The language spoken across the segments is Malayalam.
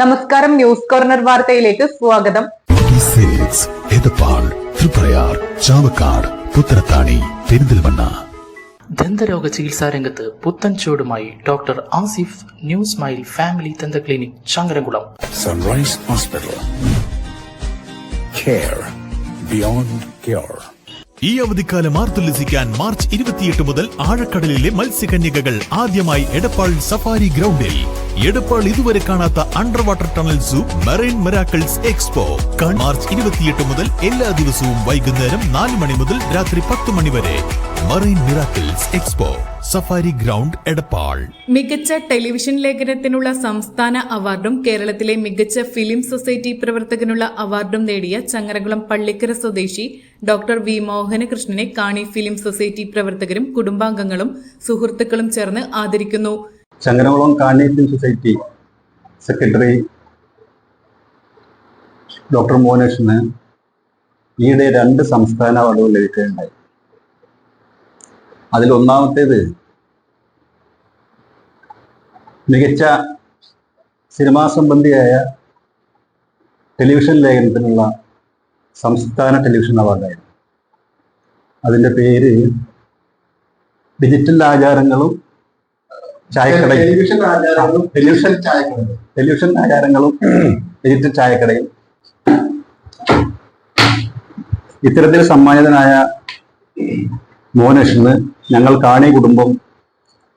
നമസ്കാരം ന്യൂസ് കോർണർ വാർത്തയിലേക്ക് സ്വാഗതം. തൃപ്രയാർ ചാവക്കാട് പുത്തനത്താണി പെരിന്തൽമണ്ണ. ദന്തരോഗ ചികിത്സാ രംഗത്ത് പുത്തൻ ചൂടുമായി doctor Asif new smile family ദന്ത clinic Changaramkulam. Sunrise hospital care beyond care ഈ അവധിക്കാലം ആർത്തുല്ലസിക്കാൻ മാർച്ച് ഇരുപത്തിയെട്ട് മുതൽ ആഴക്കടലിലെ മത്സ്യകന്യകകൾ ആദ്യമായി എടപ്പാൾ സഫാരി ഗ്രൗണ്ടിൽ. എടപ്പാൾ ഇതുവരെ കാണാത്ത under water tunnel zoo marine miracles expo. March ഇരുപത്തിയെട്ട് മുതൽ എല്ലാ ദിവസവും വൈകുന്നേരം നാല് മണി മുതൽ രാത്രി പത്ത് മണി വരെ. Marine miracles expo. Safari ground Edappal. മികച്ച ടെലിവിഷൻ ലേഖനത്തിനുള്ള സംസ്ഥാന അവാർഡും കേരളത്തിലെ മികച്ച ഫിലിം സൊസൈറ്റി പ്രവർത്തകനുള്ള അവാർഡും നേടിയ ചങ്ങരകുളം പള്ളിക്കര സ്വദേശി ഡോക്ടർ വി മോഹനകൃഷ്ണനെ കാണി ഫിലിം സൊസൈറ്റി പ്രവർത്തകരും കുടുംബാംഗങ്ങളും സുഹൃത്തുക്കളും ചേർന്ന് ആദരിക്കുന്നു. Changanakulam film society secretary doctor മോഹനകൃഷ്ണന് ഈയിടെ രണ്ട് സംസ്ഥാന അവാർഡുകൾ ലഭിക്കുകയുണ്ടായി. അതിൽ ഒന്നാമത്തേത് മികച്ച സിനിമാ സംബന്ധിയായ ടെലിവിഷൻ ലേഖനത്തിനുള്ള സംസ്ഥാന ടെലിവിഷൻ അവാർഡായിരുന്നു. അതിന്റെ പേര് ഡിജിറ്റൽ ആചാരങ്ങളും ചായക്കടയും. ടെലിവിഷൻ ആചാരങ്ങളും ടെലിവിഷൻ ചായക്കടയും. ടെലിവിഷൻ ആചാരങ്ങളും ഡിജിറ്റൽ ചായക്കടയും. ഇത്തരത്തിൽ സമ്മാനിതനായ മോനേഷിന് ഞങ്ങൾ കാണി കുടുംബം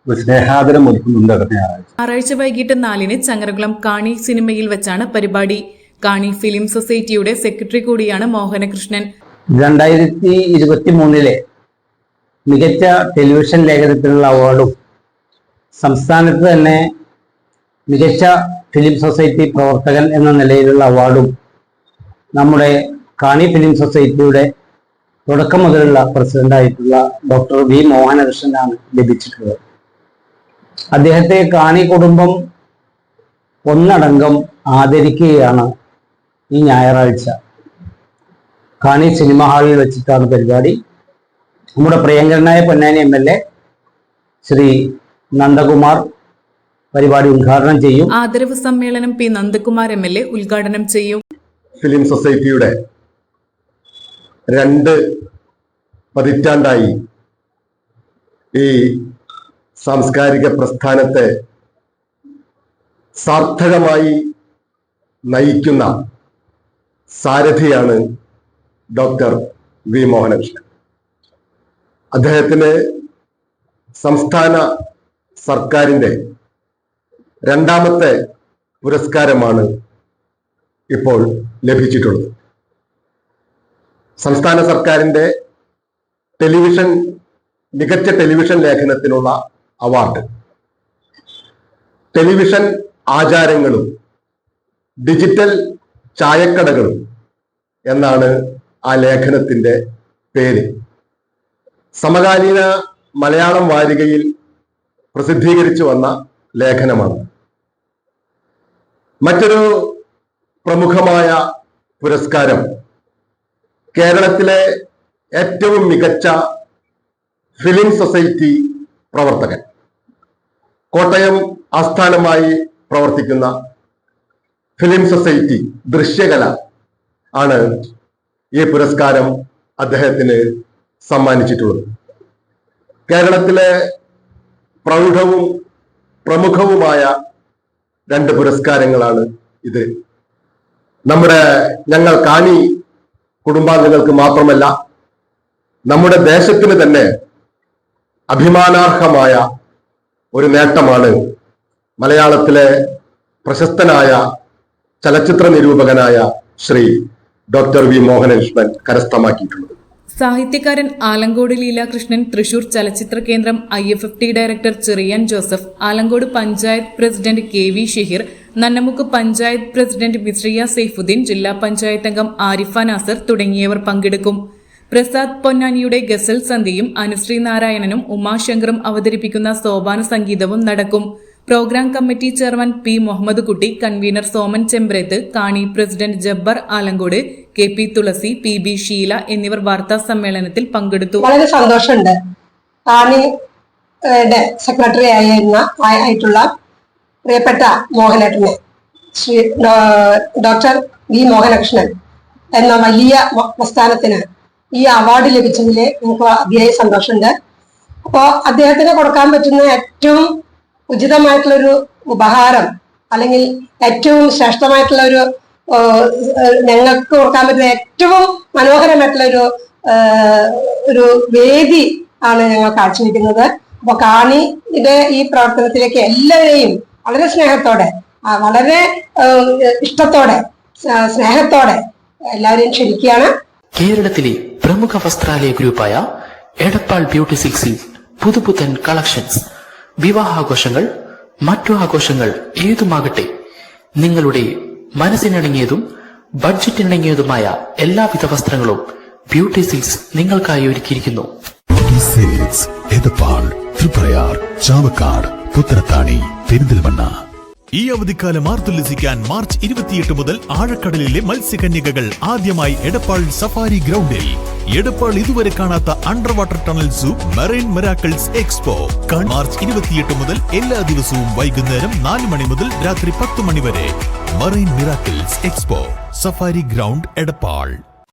സ്നേഹാദരം ഒരുക്കുന്നുണ്ട് ഞായറാഴ്ച. വൈകിട്ട് നാലിന് ചങ്ങരകുളം കാണി സിനിമയിൽ വെച്ചാണ് പരിപാടി. കാണി ഫിലിം സൊസൈറ്റിയുടെ സെക്രട്ടറി കൂടിയാണ് മോഹനകൃഷ്ണൻ. രണ്ടായിരത്തി ഇരുപത്തി മൂന്നിലെ മികച്ച ടെലിവിഷൻ ലേഖനത്തിനുള്ള അവാർഡും സംസ്ഥാനത്ത് തന്നെ മികച്ച ഫിലിം സൊസൈറ്റി പ്രവർത്തകൻ എന്ന നിലയിലുള്ള അവാർഡും നമ്മുടെ കാണി ഫിലിം സൊസൈറ്റിയുടെ തുടക്കം മുതലുള്ള പ്രസിഡന്റായിട്ടുള്ള ഡോക്ടർ വി മോഹനകൃഷ്ണനാണ് ലഭിച്ചിട്ടുള്ളത്. അദ്ദേഹത്തെ കാണി കുടുംബം ഒന്നടങ്കം ആദരിക്കുകയാണ് ഈ ഞായറാഴ്ച. കാണി സിനിമ ഹാളിൽ വെച്ചിട്ടാണ് പരിപാടി. നമ്മുടെ പ്രിയങ്കരനായ Ponnani M L A Shri Nandakumar പരിപാടി ഉദ്ഘാടനം ചെയ്യും. ആദരവ് സമ്മേളനം P Nandakumar M L A ഉദ്ഘാടനം ചെയ്യും. ഫിലിം സൊസൈറ്റിയുടെ രണ്ട് പതിറ്റാണ്ടായി ഈ സാംസ്കാരിക പ്രസ്ഥാനത്തെ സാർത്ഥകമായി നയിക്കുന്ന സാരഥിയാണ് ഡോക്ടർ വി മോഹനകൃഷ്ണൻ. അദ്ദേഹത്തിന് സംസ്ഥാന സർക്കാരിന്റെ രണ്ടാമത്തെ പുരസ്കാരമാണ് ഇപ്പോൾ ലഭിച്ചിട്ടുള്ളത്. സംസ്ഥാന സർക്കാരിന്റെ ടെലിവിഷൻ മികച്ച ടെലിവിഷൻ ലേഖനത്തിനുള്ള അവാർഡ്. ടെലിവിഷൻ ആചാരങ്ങളും ഡിജിറ്റൽ ചായക്കടകളും എന്നാണ് ആ ലേഖനത്തിന്റെ പേര്. സമകാലീന മലയാളം വാരികയിൽ പ്രസിദ്ധീകരിച്ചു വന്ന ലേഖനമാണ്. മറ്റൊരു പ്രമുഖമായ പുരസ്കാരം കേരളത്തിലെ ഏറ്റവും മികച്ച ഫിലിം സൊസൈറ്റി പ്രവർത്തകൻ. കോട്ടയം ആസ്ഥാനമായി പ്രവർത്തിക്കുന്ന ഫിലിം സൊസൈറ്റി ദൃശ്യകല ആണ് ഈ പുരസ്കാരം അദ്ദേഹത്തിന് സമ്മാനിച്ചിട്ടുള്ളത്. കേരളത്തിലെ പ്രൗഢവും പ്രമുഖവുമായ രണ്ട് പുരസ്കാരങ്ങളാണ് ഇത്. നമ്മുടെ ഞങ്ങൾ കാണി കുടുംബാംഗങ്ങൾക്ക് മാത്രമല്ല നമ്മുടെ ദേശത്തിന് തന്നെ അഭിമാനാർഹമായ ഒരു നേട്ടമാണ് മലയാളത്തിലെ പ്രശസ്തനായ ചലച്ചിത്ര നിരൂപകനായ ശ്രീ ഡോക്ടർ വി മോഹനകൃഷ്ണൻ കരസ്ഥമാക്കിയിട്ടുള്ളത്. സാഹിത്യകാരൻ ആലങ്കോട് ലീലാകൃഷ്ണൻ തൃശൂർ ചലച്ചിത്ര കേന്ദ്രം I F F T director Cherian Joseph Alankode panchayat president K V Shehir Nannamukku panchayat president Misriya Saifuddin ജില്ലാ പഞ്ചായത്ത് അംഗം ആരിഫ നാസർ തുടങ്ങിയവർ പങ്കെടുക്കും. പ്രസാദ് പൊന്നാനിയുടെ ഗസൽ സന്ധ്യയും അനുശ്രീ നാരായണനും ഉമാശങ്കറും അവതരിപ്പിക്കുന്ന സോപാന സംഗീതവും നടക്കും. Programme committee chairman P Muhammad Kutty convener Soman Chembreth കാണി president Jabbar Alankode K P Thulasi P B Sheela എന്നിവർ വാർത്താ സമ്മേളനത്തിൽ പങ്കെടുത്തു. വളരെ സന്തോഷമുണ്ട്. കാണി സെക്രട്ടറി ആയിരുന്ന ആയിട്ടുള്ള പ്രിയപ്പെട്ട മോഹനേട്ടനെ ശ്രീ ഡോക്ടർ വി മോഹനകൃഷ്ണൻ എന്ന വലിയ പ്രസ്ഥാനത്തിന് ഈ അവാർഡ് ലഭിച്ചതിൽ നമുക്ക് അതിയായ സന്തോഷമുണ്ട്. അപ്പോൾ അദ്ദേഹത്തിന് കൊടുക്കാൻ പറ്റുന്ന ഏറ്റവും ഉചിതമായിട്ടുള്ളൊരു ഉപഹാരം അല്ലെങ്കിൽ ഏറ്റവും ശ്രേഷ്ഠമായിട്ടുള്ള ഒരു ഞങ്ങൾക്ക് ഓർക്കാൻ പറ്റുന്ന ഏറ്റവും മനോഹരമായിട്ടുള്ള ഒരു ഒരു വേദി ആണ് ഞങ്ങൾ കാഴ്ചവെക്കുന്നത്. അപ്പൊ കാണിയുടെ ഈ പ്രവർത്തനത്തിലേക്ക് എല്ലാവരെയും വളരെ സ്നേഹത്തോടെ വളരെ ഇഷ്ടത്തോടെ സ്നേഹത്തോടെ എല്ലാവരെയും ക്ഷണിക്കുകയാണ്. കേരളത്തിലെ പ്രമുഖ വസ്ത്രാലയ ഗ്രൂപ്പായ എടപ്പാൾ ബ്യൂട്ടി സിൽക്സിൽ പുതുപുത്തൻ കളക്ഷൻസ്. വിവാഹാഘോഷങ്ങൾ മറ്റു ആഘോഷങ്ങൾ ഏതുമാകട്ടെ നിങ്ങളുടെ മനസ്സിനിണങ്ങിയതും ബഡ്ജറ്റിനിണങ്ങിയതുമായ എല്ലാവിധ വസ്ത്രങ്ങളും ബ്യൂട്ടി സിൽസ് നിങ്ങൾക്കായി ഒരുക്കിയിരിക്കുന്നു. ചാവക്കാട് പുത്തനത്താണി പെരിന്തൽമണ്ണ. ഈ അവധിക്കാലം ആർത്തുല്ലസിക്കാൻ മാർച്ച് ഇരുപത്തിയെട്ട് മുതൽ ആഴക്കടലിലെ മത്സ്യകന്യകകൾ ആദ്യമായി എടപ്പാൾ സഫാരി ഗ്രൗണ്ടിൽ. എടപ്പാൾ ഇതുവരെ കാണാത്ത under water tunnel zoo marine miracles expo. March ഇരുപത്തിയെട്ട് മുതൽ എല്ലാ ദിവസവും വൈകുന്നേരം നാല് മണി മുതൽ രാത്രി പത്ത് മണി വരെ. Marine miracles expo. Safari ground Edappal.